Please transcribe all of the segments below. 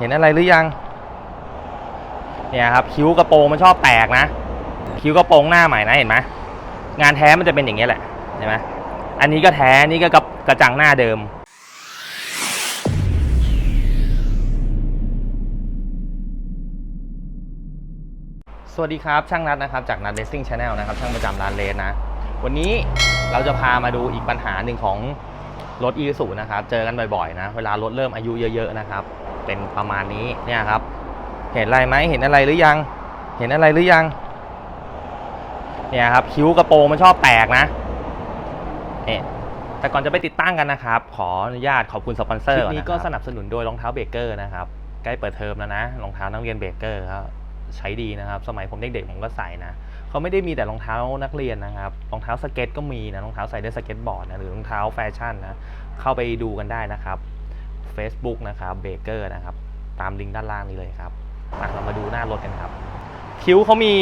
เห็นอะไรหรือยัง เนี่ยครับคิ้วกระโปรงมันชอบแตกนะ คิ้วกระโปรงหน้าใหม่นะเห็นไหมงานแท้มันจะเป็นอย่างนี้แหละเห็นไหมอันนี้ก็แท้นี่ก็กระกระจังหน้าเดิมสวัสดีครับช่างนัดนะครับจากนัดเลสซิ่งชาแนลนะครับช่างประจำร้านเลสนะ วันนี้เราจะพามาดูอีกปัญหาหนึ่งของรถอีซูนะครับเจอกันบ่อยๆนะ เวลารถเริ่มอายุเยอะ ๆ นะครับ เป็นประมาณนี้เนี่ยครับ เห็นอะไรไหมเห็นอะไรหรือยัง เห็นอะไรหรือยัง เนี่ยครับคิ้วกระโปรงมันชอบแตกนะเนี่ยแต่ก่อนจะไปติดตั้งกันนะครับ ขออนุญาตขอบคุณสปอนเซอร์คลิปนี้ก็สนับสนุนโดยรองเท้าเบเกอร์นะครับ ใกล้เปิดเทอมแล้วนะรองเท้านักเรียนเบเกอร์ครับใช้ดีนะครับ สมัยผมเด็กๆผมก็ใส่นะเขาไม่ได้มีแต่รองเท้านักเรียนนะครับรองเท้าสเก็ตก็มีนะรองเท้าใส่ได้สเก็ตบอร์ดนะหรือรองเท้าแฟชั่นนะเข้าไปดูกันได้นะครับ Facebook นะครับเบเกอร์นะครับ ตามลิงก์ด้านล่างนี้เลยครับเรามาดูหน้ารถกันครับ คิ้วเขามี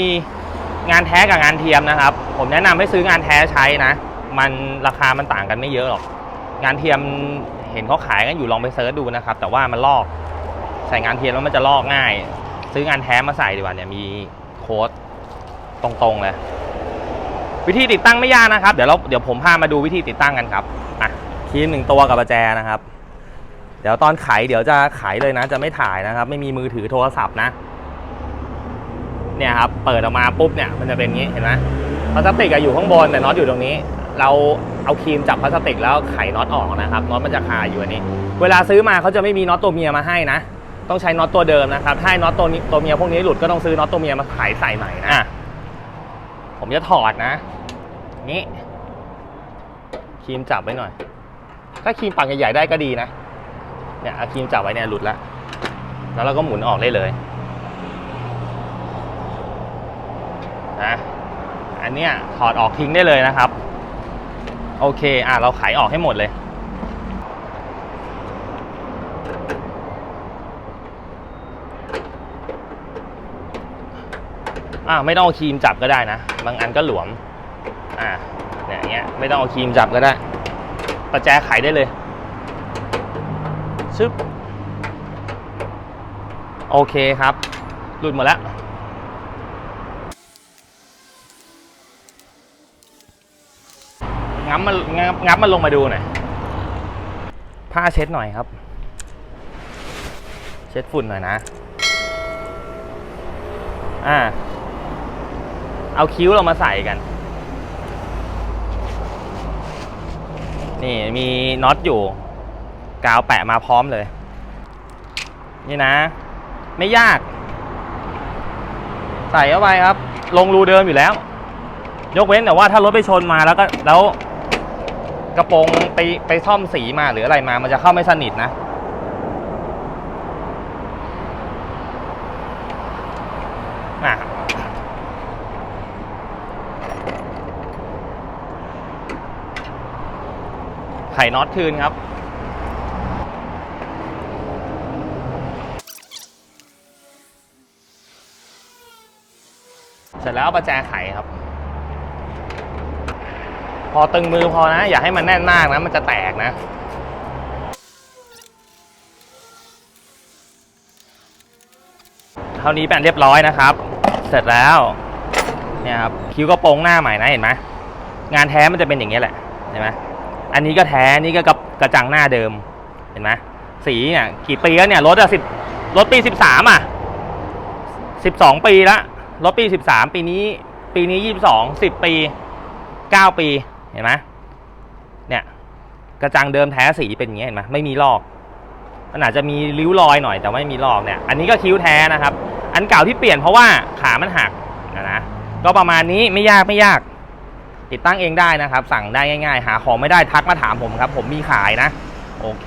งานแท้กับงานเทียมนะครับ ผมแนะนำให้ซื้องานแท้ใช้นะ มันราคามันต่างกันไม่เยอะหรอก งานเทียมเห็นเขาขายกันอยู่ลองไปเซิร์ชดูนะครับ แต่ว่ามันลอก ใส่งานเทียมแล้วมันจะลอกง่าย ซื้องานแท้มาใส่ดีกว่าเนี่ยมีโค้ดตรงๆเลย วิธีติดตั้งไม่ยากนะครับ เดี๋ยวเราเดี๋ยวผมพามาดูวิธีติดตั้งกันครับอะคีมหนึ่งตัวกับประแจนะครับ เดี๋ยวตอนไขเดี๋ยวจะไขเลยนะ จะไม่ถ่ายนะครับ ไม่มีมือถือโทรศัพท์นะ เนี่ยครับ เปิดออกมาปุ๊บเนี่ยมันจะเป็นงนี้เห็นไหมพลาสติกอะอยู่ข้างบนแต่น็อตอยู่ตรงนี้ เราเอาครีมจับพลาสติกแล้วไขน็อตออกนะครับน็อตมันจะคาอยู่อันนี้ เวลาซื้อมาเขาจะไม่มีน็อตตัวเมียมาให้นะ ต้องใช้น็อตตัวเดิมนะครับ ถ้าน็อตตัวนี้ตัวเมียพวกนี้หลุดก็ต้องซื้อน็อตตัวเมียมาไขใส่ใหม่นะผมจะถอดนะ นี้ครีมจับไว้หน่อย ถ้าครีมปากใหญ่ๆได้ก็ดีนะ เนี่ยอาครีมจับไว้เนี่ยหลุดแล้ว แล้วเราก็หมุนออกได้เลยนะอันเนี้ยถอดออกทิ้งได้เลยนะครับ โอเคอะเราไขออกให้หมดเลยอะไม่ต้องเอาครีมจับก็ได้นะ บางอันก็หลวมอะเนี่ยอย่างเงี้ยไม่ต้องเอาครีมจับก็ได้ประแจไขได้เลย ชึบโอเคครับ หลุดหมดแล้วงับมันงับงับมันลงมาดูหน่อยผ้าเช็ดหน่อยครับ เช็ดฝุ่นหน่อยนะ อ่า เอาคิ้วเรามาใส่กัน นี่มีน็อตอยู่ กาวแปะมาพร้อมเลย นี่นะ ไม่ยาก ใส่เข้าไปครับ ลงรูเดิมอยู่แล้ว ยกเว้นแต่ว่าถ้ารถไปชนมาแล้วก็แล้วกระโปรงไปไปซ่อมสีมาหรืออะไรมา มันจะเข้าไม่สนิทนะ อะไขน็อตคืนครับ เสร็จแล้วประแจไขครับ พอตึงมือพอนะ อย่าให้มันแน่นมากนะ มันจะแตกนะเท่านี้เป็นเรียบร้อยนะครับ เสร็จแล้วเนี่ยครับคิ้วกระโปรงหน้าใหม่นะเห็นไหมงานแท้มันจะเป็นอย่างนี้ยแหละเห็นไหมอันนี้ก็แท้นี่ก็กระกระจังหน้าเดิมเห็นไหมสีเนี่ยกี่ปีแล้วเนี่ยรถอะสิบรถปีสิบสามอะสิบสองปีละ รถปีสิบสามปีนี้ ปีนี้ยี่สิบสองสิบปีเก้าปี เห็นไหมเนี่ย กระจังเดิมแท้สีเป็นอย่างเงี้ยเห็นไหมไม่มีลอก มันอาจจะมีริ้วรอยหน่อยแต่ไม่มีลอกเนี่ย อันนี้ก็คิ้วแท้นะครับ อันเก่าที่เปลี่ยนเพราะว่าขามันหักนะนะ ก็ประมาณนี้ไม่ยากไม่ยาก ติดตั้งเองได้นะครับ สั่งได้ง่าย ๆ หาของไม่ได้ทักมาถามผมครับ ผมมีขายนะ โอเค